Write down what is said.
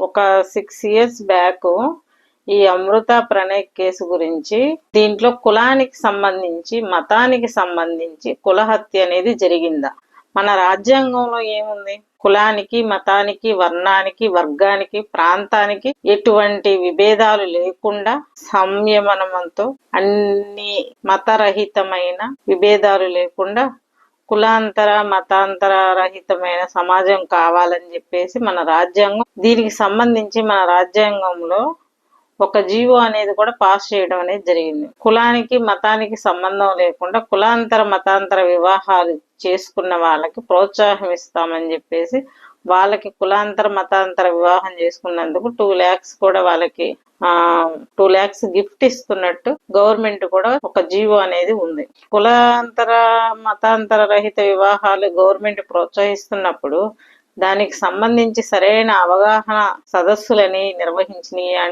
ఒక six years back ఈ అమృత Pranay case గురించి దీంట్లో కులానికి సంబంధించి మతానికి సంబంధించి కులహత్య అనేది జరిగిందా? మన రాజ్యాంగంలో ఏముంది? కులానికి మతానికి వర్ణానికి వర్గానికి ప్రాంతానికి ఎటువంటి విభేదాలు లేకుండా సంయమనంతో అన్ని మతరహితమైన విభేదాలు లేకుండా కులాంతర మతాంతర రహితమైన సమాజం కావాలని చెప్పేసి మన రాజ్యాంగం దీనికి సంబంధించి మన రాజ్యాంగంలో ఒక జీవో అనేది కూడా పాస్ చేయడం అనేది జరిగింది. కులానికి మతానికి సంబంధం లేకుండా కులాంతర మతాంతర వివాహాలు చేసుకున్న వాళ్ళకి ప్రోత్సాహం ఇస్తామని చెప్పేసి వాళ్ళకి కులాంతర మతాంతర వివాహం చేసుకున్నందుకు టూ ల్యాక్స్ కూడా వాళ్ళకి ఆ టూ ల్యాక్స్ గిఫ్ట్ ఇస్తున్నట్టు గవర్నమెంట్ కూడా ఒక జీవో అనేది ఉంది. కులాంతర మతాంతర రహిత వివాహాలు గవర్నమెంట్ ప్రోత్సహిస్తున్నప్పుడు దానికి సంబంధించి సరైన అవగాహన సదస్సులని నిర్వహించినాయి అంటే